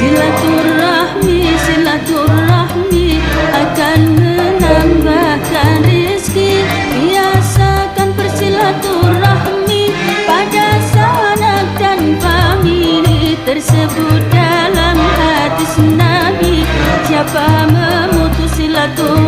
Silaturahmi, silaturahmi akan menambahkan rezeki. Biasakan bersilaturahmi pada sanak dan famili tersebut dalam hati nabi. Siapa memutus silaturahmi?